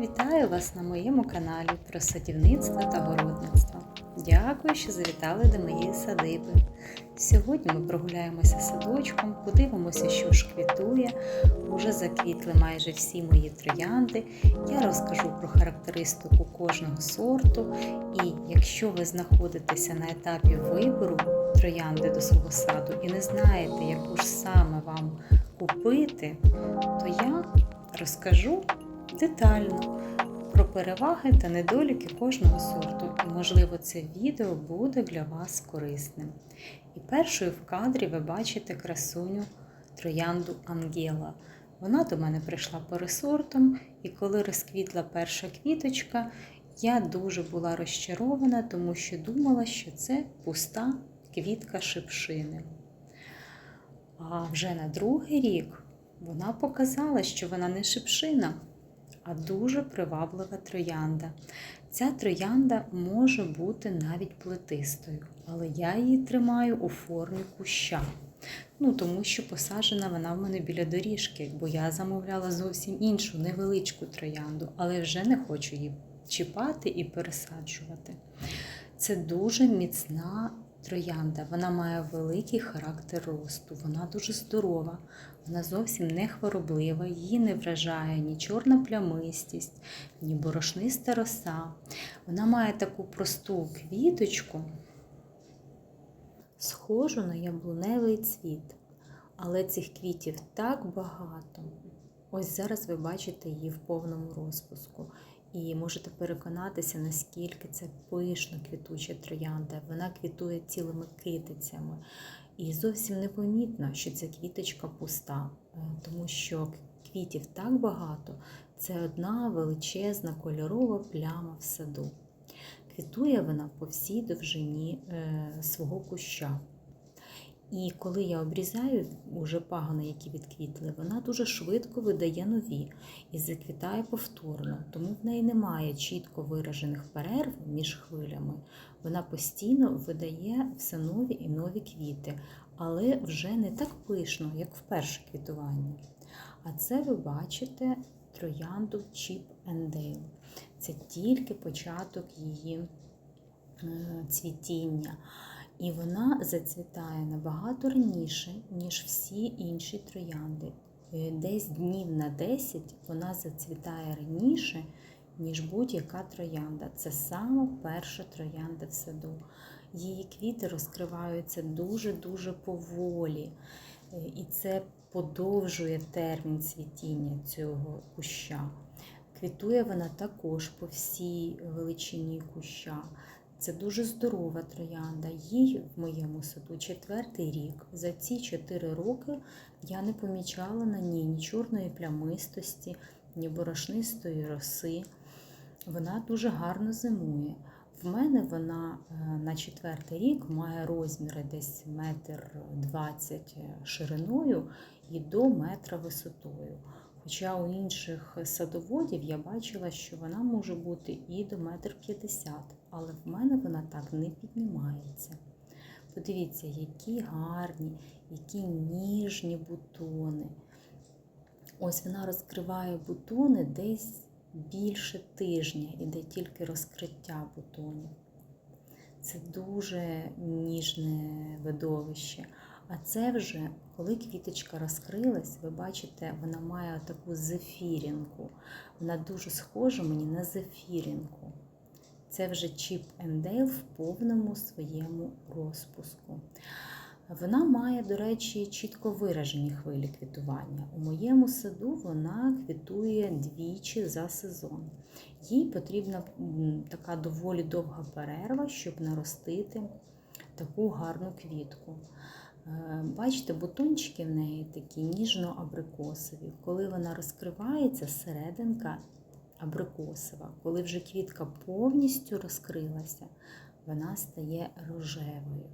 Вітаю вас на моєму каналі про садівництво та городництво. Дякую, що завітали до моєї садиби. Сьогодні ми прогуляємося садочком, подивимося, що ж квітує. Уже заквітли майже всі мої троянди. Я розкажу про характеристику кожного сорту. І якщо ви знаходитеся на етапі вибору троянди до свого саду і не знаєте, яку ж саме вам купити, то я розкажу детально про переваги та недоліки кожного сорту, і, можливо, це відео буде для вас корисним. І першою в кадрі ви бачите красуню троянду Ангела. Вона до мене прийшла пересортом, і коли розквітла перша квіточка, я дуже була розчарована, тому що думала, що це пуста квітка шипшини. А вже на другий рік вона показала, що вона не шипшина, а дуже приваблива троянда. Ця троянда може бути навіть плетистою, але я її тримаю у формі куща. Ну, тому що посаджена вона в мене біля доріжки, бо я замовляла зовсім іншу невеличку троянду, але вже не хочу її чіпати і пересаджувати. Це дуже міцна троянда. Вона має великий характер росту, вона дуже здорова, вона зовсім не хвороблива, її не вражає ні чорна плямистість, ні борошниста роса. Вона має таку просту квіточку, схожу на яблуневий цвіт. Але цих квітів так багато. Ось зараз ви бачите її в повному розпуску. І можете переконатися, наскільки це пишно квітуча троянда. Вона квітує цілими китицями. І зовсім непомітно, що ця квіточка пуста, е, тому що квітів так багато, це одна величезна кольорова пляма в саду. Квітує вона по всій довжині е, свого куща. І коли я обрізаю уже пагони, які відквітли, вона дуже швидко видає нові і заквітає повторно, тому в неї немає чітко виражених перерв між хвилями. Вона постійно видає все нові і нові квіти, але вже не так пишно, як в перше квітування. А це ви бачите троянду Chip and Dale. Це тільки початок її е, цвітіння. І вона зацвітає набагато раніше, ніж всі інші троянди. Е, Десь днів на 10 вона зацвітає раніше, ніж будь-яка троянда. Це саме перша троянда в саду. Її квіти розкриваються дуже-дуже поволі. Е, І це подовжує термін цвітіння цього куща. Квітує вона також по всій величині куща. Це дуже здорова троянда. Їй в моєму саду четвертий рік. За ці чотири роки я не помічала на ній ні чорної плямистості, ні борошнистої роси. Вона дуже гарно зимує. В мене вона е, на четвертий рік має розміри десь метр двадцять шириною і до метра висотою. Хоча у інших садоводів я бачила, що вона може бути і до метр п'ятдесят, але в мене вона так не піднімається. Подивіться, які гарні, які ніжні бутони. Ось вона розкриває бутони десь більше тижня, іде тільки розкриття бутонів. Це дуже ніжне видовище. А це вже, коли квіточка розкрилась, ви бачите, вона має таку зефірінку. Вона дуже схожа мені на зефірінку. Це вже Чіп Ендейл в повному своєму розпуску. Вона має, до речі, чітко виражені хвилі квітування. У моєму саду вона квітує двічі за сезон. Їй потрібна така доволі довга перерва, щоб наростити таку гарну квітку. Е, бачите, бутончики в неї такі ніжно-абрикосові. Коли вона розкривається, серединка абрикосова. Коли вже квітка повністю розкрилася, вона стає рожевою.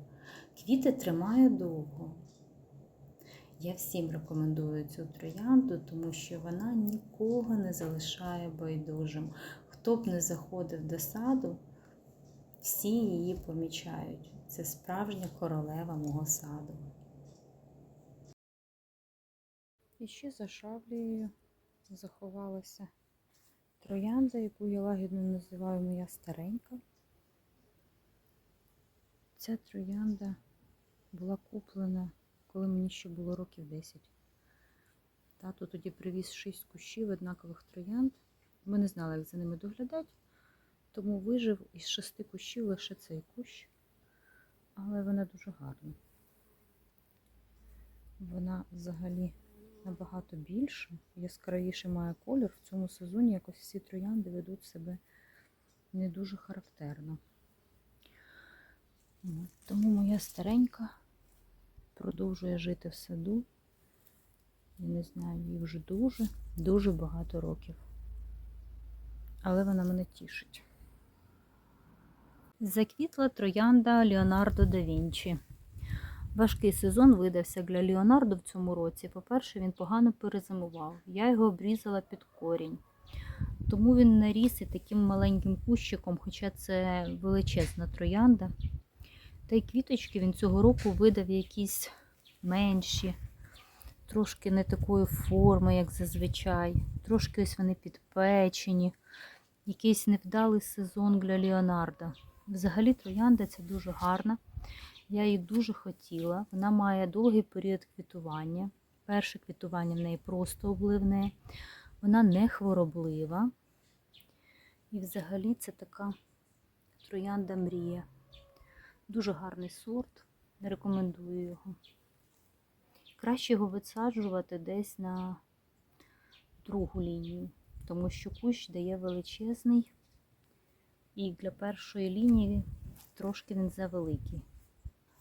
Квіти тримає довго. Я всім рекомендую цю троянду, тому що вона нікого не залишає байдужим. Хто б не заходив до саду, всі її помічають. Це справжня королева мого саду. І ще за шаблею заховалася троянда, яку я лагідно називаю моя старенька. Ця троянда була куплена, коли мені ще було років 10. Тато тоді привіз 6 кущів однакових троянд. Ми не знали, як за ними доглядати, тому вижив із шести кущів лише цей кущ. Але вона дуже гарна. Вона взагалі набагато більше, яскравіше має колір. В цьому сезоні якось всі троянди ведуть себе не дуже характерно. Тому моя старенька продовжує жити в саду. Я не знаю, їй вже дуже, дуже багато років. Але вона мене тішить. Заквітла троянда Леонардо да Вінчі. Важкий сезон видався для Леонардо в цьому році. По-перше, він погано перезимував. Я його обрізала під корінь. Тому він наріс і таким маленьким кущиком, хоча це величезна троянда. Та й квіточки він цього року видав якісь менші, трошки не такої форми, як зазвичай. Трошки ось вони підпечені. Якийсь невдалий сезон для Леонардо. Взагалі троянда це дуже гарна. Я її дуже хотіла. Вона має довгий період квітування. Перше квітування в неї просто обливне. Вона не хвороблива. І взагалі це така троянда мрія. Дуже гарний сорт. не Рекомендую його. Краще його висаджувати десь на другу лінію, тому що кущ дає величезний. І для першої лінії трошки він завеликий.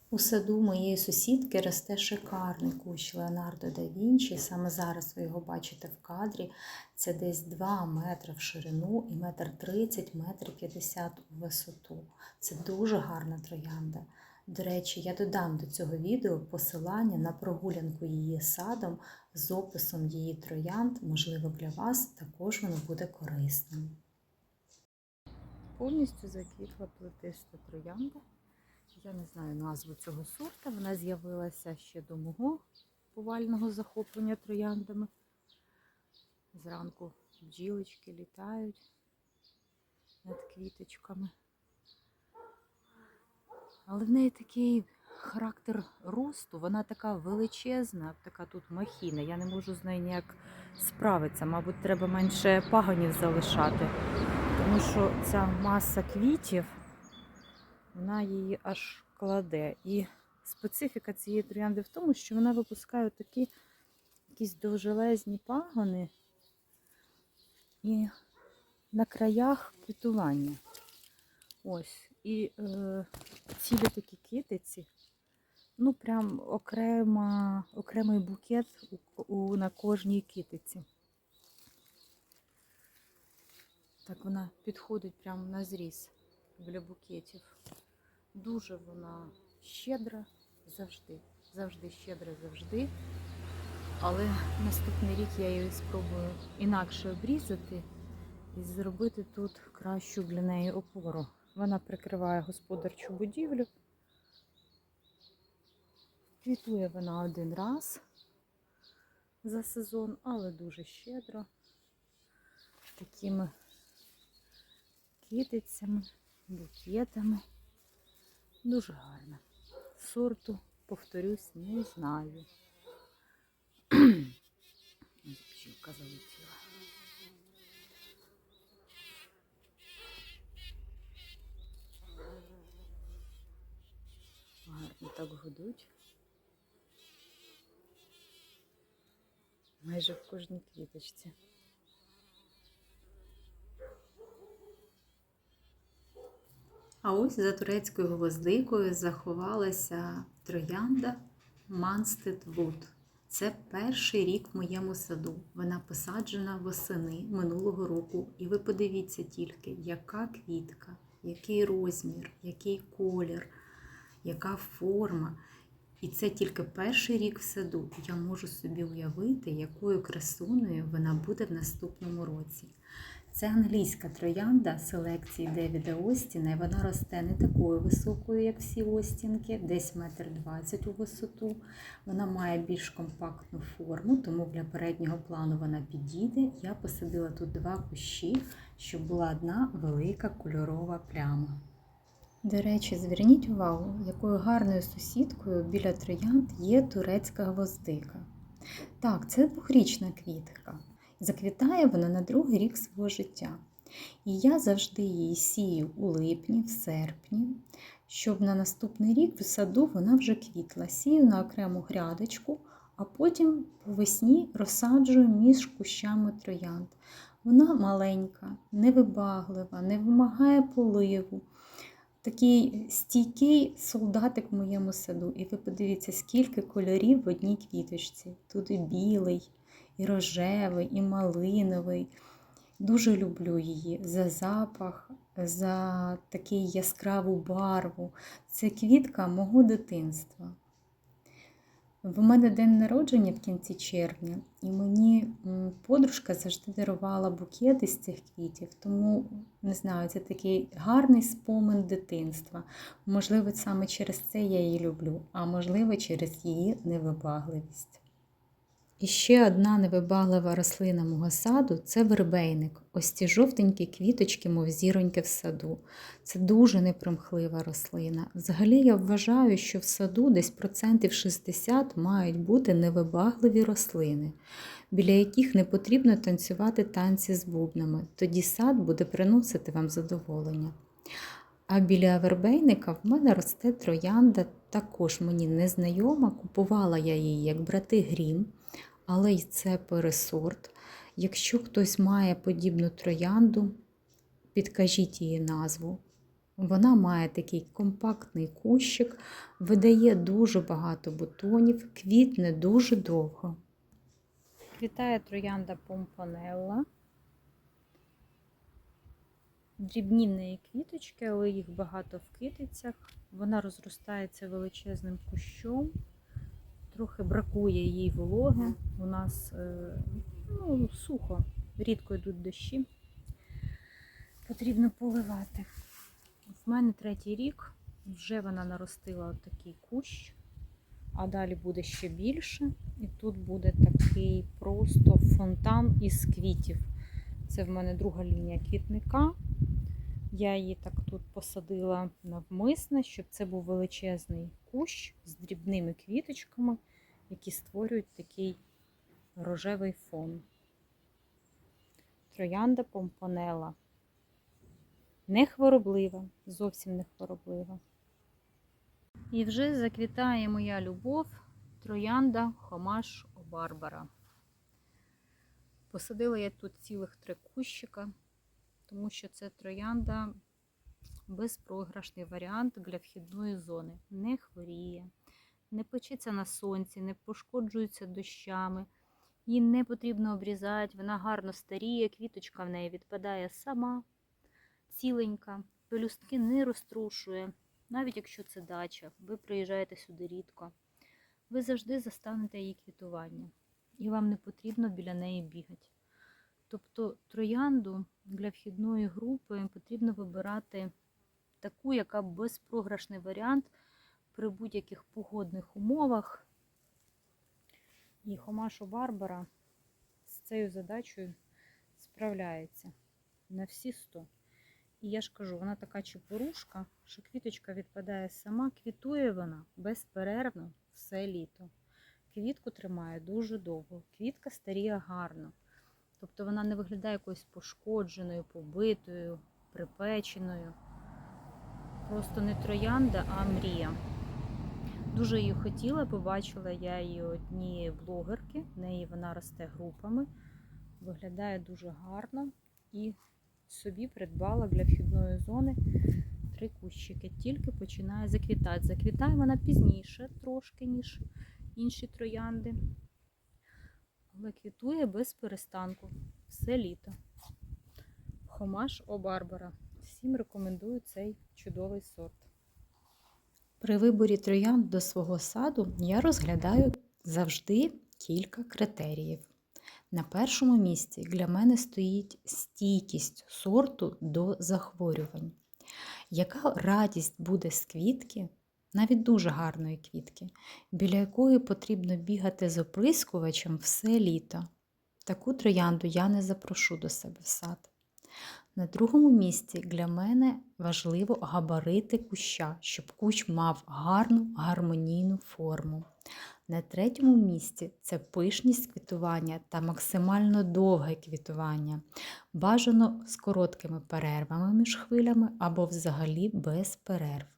У саду моєї сусідки росте шикарний кущ Леонардо да Вінчі. Саме зараз ви його бачите в кадрі. Це десь 2 метри в ширину і метр 30, метр 50 у висоту. Це дуже гарна троянда. До речі, я додам до цього відео посилання на прогулянку її садом з описом її троянд. Можливо, для вас також воно буде корисним. Повністю заквітла плетиста троянда. Я не знаю назву цього сорта. Вона з'явилася ще до мого повального захоплення трояндами. Зранку бджілочки літають над квіточками. Але в неї такий характер росту, вона така величезна, така тут махіна. Я не можу з нею ніяк справитися. Мабуть, треба менше пагонів залишати. Тому що ця маса квітів, вона її аж кладе. І специфіка цієї троянди в тому, що вона випускає такі якісь довжелезні пагони і на краях квітування. Ось. І е, цілі такі китиці, ну прям окрема, окремий букет у, у, на кожній китиці. Так вона підходить прямо на зріз біля букетів. Дуже вона щедра завжди. Завжди щедра, завжди. Але наступний рік я її спробую інакше обрізати і зробити тут кращу для неї опору. Вона прикриває господарчу будівлю. Квітує вона один раз за сезон, але дуже щедро. Такими китицями, букетами. Дуже гарно. Сорту, повторюсь, не знаю. Бджілка залетіла. Гарно так гудуть. Майже в кожній квіточці. А ось за турецькою гвоздикою заховалася троянда Манстед Вуд. Це перший рік в моєму саду. Вона посаджена восени минулого року. І ви подивіться тільки, яка квітка, який розмір, який колір, яка форма. І це тільки перший рік в саду. Я можу собі уявити, якою красуною вона буде в наступному році. Це англійська троянда селекції Девіда Остіна, і вона росте не такою високою, як всі Остінки, десь метр двадцять у висоту. Вона має більш компактну форму, тому для переднього плану вона підійде. Я посадила тут два кущі, щоб була одна велика кольорова пляма. До речі, зверніть увагу, якою гарною сусідкою біля троянд є турецька гвоздика. Так, це двохрічна квітка. Заквітає вона на другий рік свого життя. І я завжди її сію у липні, в серпні, щоб на наступний рік в саду вона вже квітла. Сію на окрему грядочку, а потім по весні розсаджую між кущами троянд. Вона маленька, невибаглива, не вимагає поливу. Такий стійкий солдатик в моєму саду. І ви подивіться, скільки кольорів в одній квіточці. Тут і білий, і рожевий, і малиновий. Дуже люблю її за запах, за такий яскраву барву. Це квітка мого дитинства. В мене день народження в кінці червня, і мені подружка завжди дарувала букети з цих квітів, тому не знаю, це такий гарний спомин дитинства. Можливо, саме через це я її люблю, а можливо, через її невибагливість. І ще одна невибаглива рослина мого саду це вербейник. Ось ці жовтенькі квіточки, мов зіроньки в саду. Це дуже непримхлива рослина. Взагалі я вважаю, що в саду десь процентів 60 мають бути невибагливі рослини, біля яких не потрібно танцювати танці з бубнами. Тоді сад буде приносити вам задоволення. А біля вербейника в мене росте троянда, також мені незнайома. Купувала я її як брати Грім, але й це пересорт. Якщо хтось має подібну троянду, підкажіть її назву. Вона має такий компактний кущик, видає дуже багато бутонів, квітне дуже довго. Квітає троянда помпонелла. Дрібні в неї квіточки, але їх багато в китицях. Вона розростається величезним кущом. Трохи бракує їй вологи. У нас е, ну, сухо, рідко йдуть дощі. Потрібно поливати. В мене третій рік, вже вона наростила такий кущ, а далі буде ще більше. І тут буде такий просто фонтан із квітів. Це в мене друга лінія квітника. Я її так тут посадила навмисно, щоб це був величезний кущ з дрібними квіточками, які створюють такий рожевий фон. Троянда помпонела. Не хвороблива, зовсім не хвороблива. І вже заквітає моя любов троянда Хомаш Барбара. Посадила я тут цілих три кущика, тому що це троянда безпрограшний варіант для вхідної зони. Не хворіє, не печеться на сонці, не пошкоджується дощами. Її не потрібно обрізати, вона гарно старіє, квіточка в неї відпадає сама, ціленька, пелюстки не розтрушує. Навіть якщо це дача, ви приїжджаєте сюди рідко, ви завжди застанете її квітування, і вам не потрібно біля неї бігати. Тобто троянду для вхідної групи потрібно вибирати таку, яка безпрограшний варіант при будь-яких погодних умовах. І Хомашу Барбара з цією задачею справляється на всі 100. І я ж кажу, вона така чепурушка, що квіточка відпадає сама, квітує вона безперервно все літо. Квітку тримає дуже довго, квітка старіє гарно. Тобто вона не виглядає якоюсь пошкодженою, побитою, припеченою. Просто не троянда, а мрія. Дуже її хотіла, побачила я її одні блогерки, в неї вона росте групами, виглядає дуже гарно і собі придбала для вхідної зони три кущики. Тільки починає заквітати. Заквітає вона пізніше трошки, ніж інші троянди, але без перестанку все літо. Хомаш О Барбара. Всім рекомендую цей чудовий сорт. При виборі троянд до свого саду я розглядаю завжди кілька критеріїв. На першому місці для мене стоїть стійкість сорту до захворювань. Яка радість буде з квітки, навіть дуже гарної квітки, біля якої потрібно бігати з оприскувачем все літо. Таку троянду я не запрошу до себе в сад. На другому місці для мене важливо габарити куща, щоб кущ мав гарну гармонійну форму. На третьому місці це пишність квітування та максимально довге квітування. Бажано з короткими перервами між хвилями або взагалі без перерв.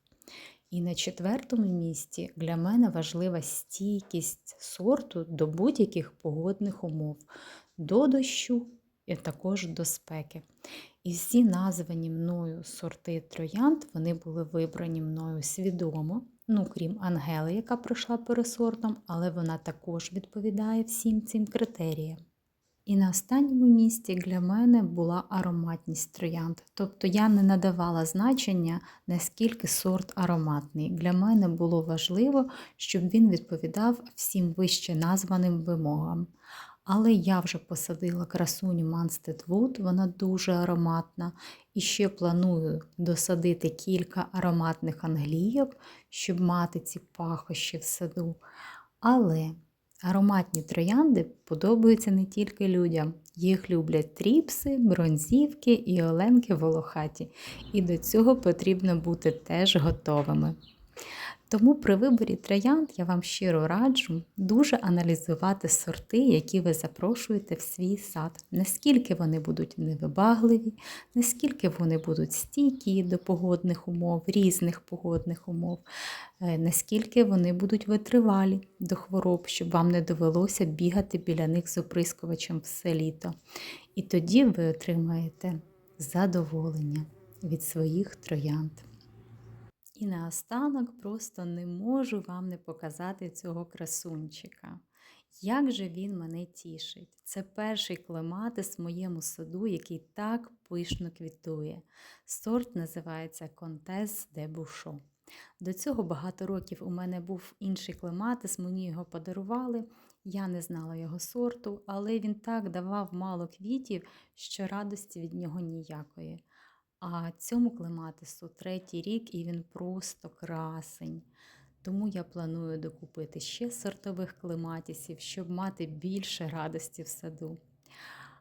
І на четвертому місці для мене важлива стійкість сорту до будь-яких погодних умов, до дощу і також до спеки. І всі названі мною сорти троянд вони були вибрані мною свідомо, ну крім Ангели, яка пройшла пересортом, але вона також відповідає всім цим критеріям. І на останньому місці для мене була ароматність троянд. Тобто я не надавала значення, наскільки сорт ароматний. Для мене було важливо, щоб він відповідав всім вище названим вимогам. Але я вже посадила красуню Манстед Wood, вона дуже ароматна. І ще планую досадити кілька ароматних англійок, щоб мати ці пахощі в саду. Але ароматні троянди подобаються не тільки людям. Їх люблять тріпси, бронзівки і оленки волохаті. І до цього потрібно бути теж готовими. Тому при виборі троянд я вам щиро раджу дуже аналізувати сорти, які ви запрошуєте в свій сад, наскільки вони будуть невибагливі, наскільки вони будуть стійкі до погодних умов, різних погодних умов, е, наскільки вони будуть витривалі до хвороб, щоб вам не довелося бігати біля них з оприскувачем все літо. І тоді ви отримаєте задоволення від своїх троянд. І наостанок просто не можу вам не показати цього красунчика. Як же він мене тішить! Це перший клематис в моєму саду, який так пишно квітує. Сорт називається Контес де Бушо. До цього багато років у мене був інший клематис, мені його подарували. Я не знала його сорту, але він так давав мало квітів, що радості від нього ніякої. А цьому клематису третій рік і він просто красень. Тому я планую докупити ще сортових клематісів, щоб мати більше радості в саду.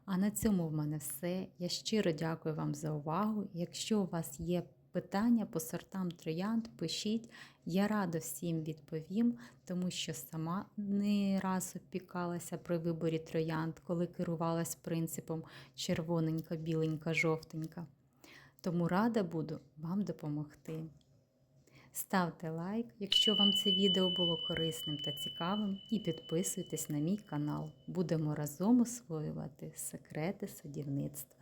А на цьому в мене все. Я щиро дякую вам за увагу. Якщо у вас є питання по сортам троянд, пишіть. Я радо всім відповім, тому що сама не раз опікалася при виборі троянд, коли керувалась принципом червоненька, біленька, жовтенька. Тому рада буду вам допомогти. Ставте лайк, якщо вам це відео було корисним та цікавим, і підписуйтесь на мій канал. Будемо разом освоювати секрети садівництва.